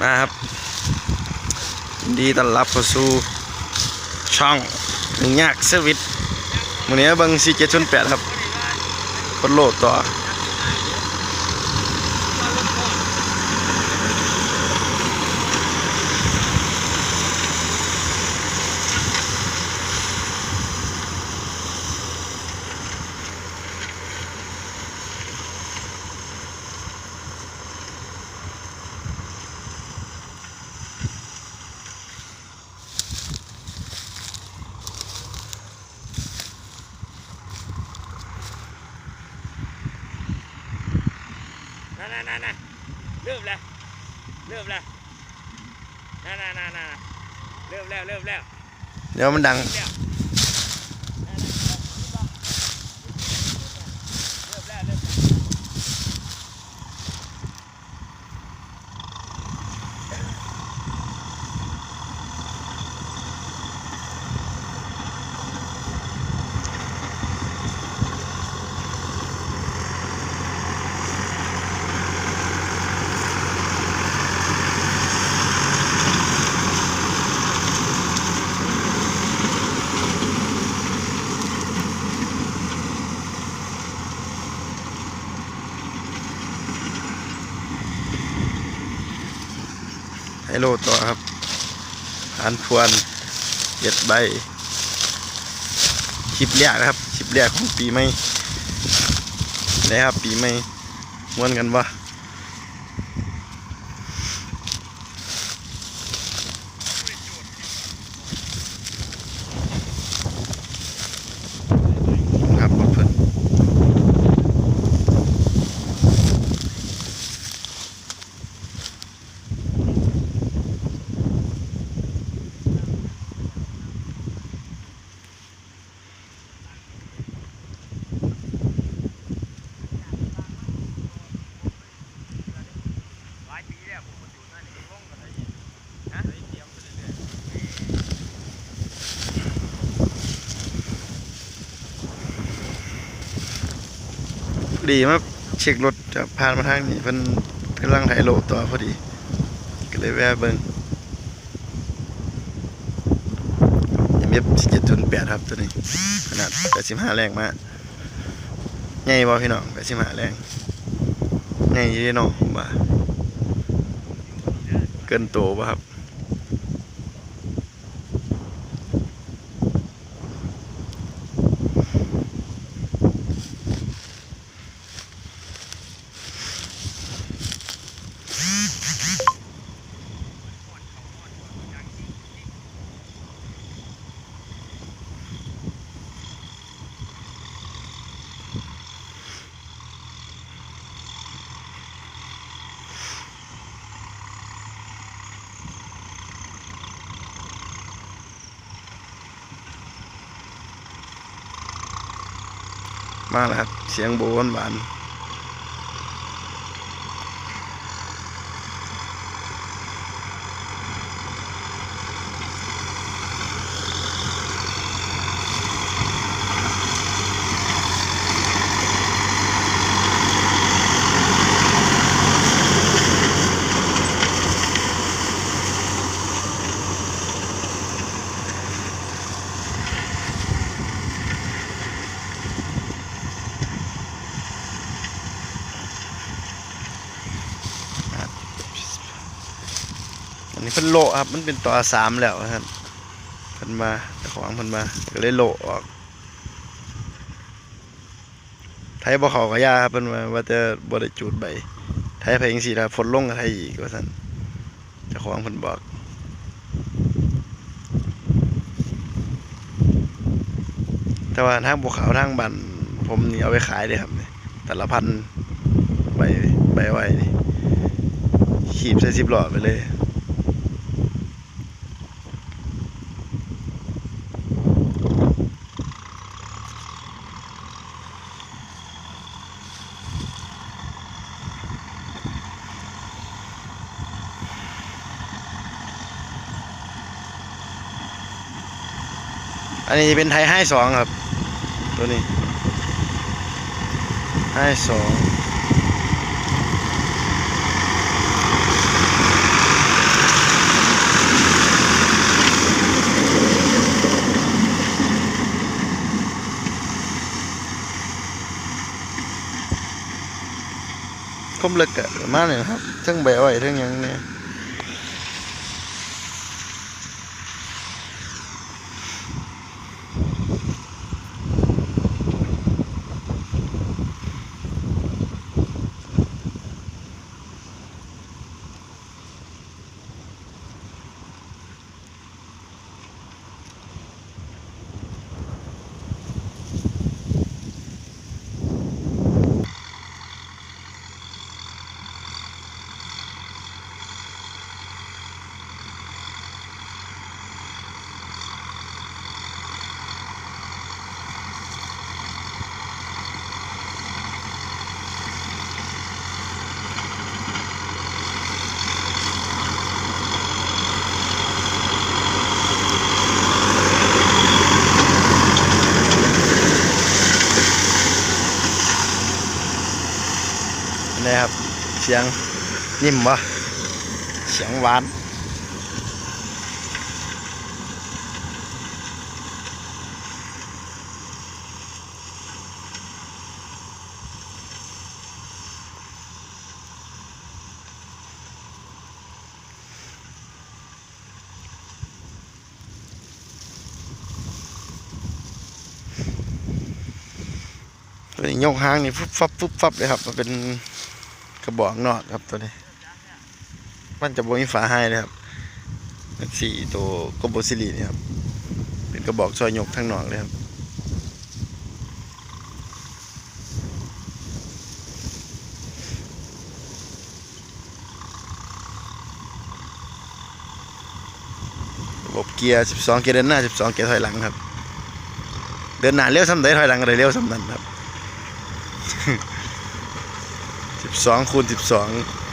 มาครับดีต้อนรับเข้าสู่ช่องหนึ่งยากเซอร์วิสวันนี้เบังซีเจ็ดชนแปดครับคนโหลดต่อ นั่นนั่นนั่นเริ่มแล้ว เริ่มแล้วนั่นนั่นนั่นนั่นเริ่มแล้ว เริ่มแล้ว เดี๋ยวมันดัง ให้โลต่อครับหานพวนเจ็ดใบคลิปแรกนะครับคลิปแรกของปีใหม่นะครับปีใหม่ม้วนกันวะ ดีมาเช็ครถจะผ่านมาทางนี้เพิ่นกำลังไถโลต่อพอดี ก็เลยแวะเบิ่งเม็บเจ็ดจุนแปดครับตัวนี้ ขนาดแปดสิบห้าแรงมากใหญ่บ่พี่น้องแปดสิบห้าแรงใหญ่ยี่น้องผมว่าเกินโตป่ะครับ มาแล้วครับ เสียงโบนหวาน นี้เพิ่นโลครับ มันเป็นต่อสามแล้วครับเพิ่นมาเจ้าของเพิ่นมาก็เลยโลออกไทยบ่เขาก็ยาครับเพิ่นว่าว่าแต่บ่ได้จูดใบไทยไปจังซี่ถ้าฝนลงก็ไทยอีกว่าซั่นเจ้าของเพิ่นบอกแต่ว่าทางบัวขาวทางบันผมนี่เอาไปขายเลยครับแต่ละพันใบใบไว้นี่ขีบใส่สิบหลอดไปเลย อันนี้เป็นไทยให้สองครับ ตัวนี้ให้สองคมเล็กอะมาเนี่ยครับทั้งแบอ้ยทั้งยังเนี่ย สียงนิ่มวะเสียงหวานยกหางนี่ฟุบฟับฟุบฟับเลยครับมันเป็น กระบอกนอดครับตัวนี้ มันจะบ่มีฝาให้เลยครับสี่ตัวกบซิลีนี่ครับ เป็นกระบอกซอยยกทั้งนอกเลยครับระบบเกียร์ 12 เกียร์เดินหน้า 12 เกียร์ถอยหลังครับ เดินหน้าเร็วสำใดถอยหลังก็ได้เร็วสำนั้นครับ 12คูณ12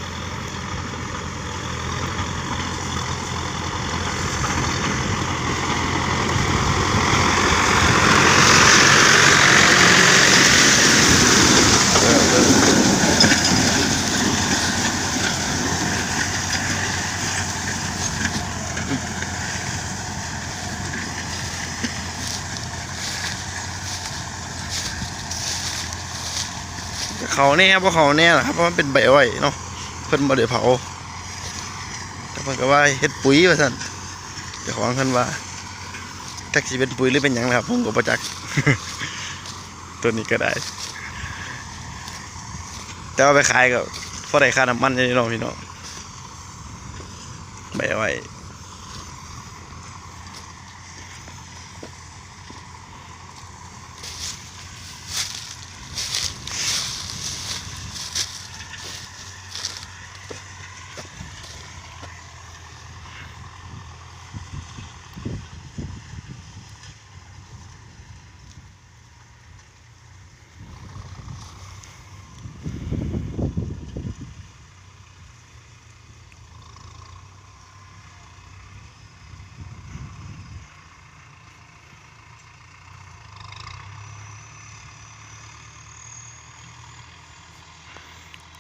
เขาแน่เพราะเขาแน่ล่ะครับเพราะมันเป็นใบอ้อยเนาะเพิ่นบ่ได้เผาแต่เพิ่นก็ว่าเฮ็ดปุ๋ยว่าซั่นเจ้าของเพิ่นว่าแท็กซี่เป็นปุ๋ยหรือเป็นหยังนะครับผมก็บ่จักตัวนี้ก็ได้ แต่ว่าไปขายก็พอได้ค่าน้ำมันอยู่เนาะพี่น้องใบอ้อย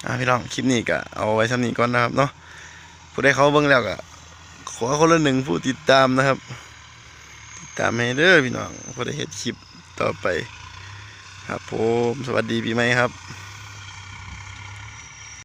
อ่าพี่น้องคลิปนี้ก็เอาไว้ซ้ำนี้ก่อนนะครับเนาะผู้ใดเขาเบิ่งแล้วก็ขอคนละหนึ่งผู้ติดตามนะครับ ติดตามให้เด้อพี่น้องผู้ใดเห็นคลิปต่อไป ครับผมสวัสดีปีใหม่ครับ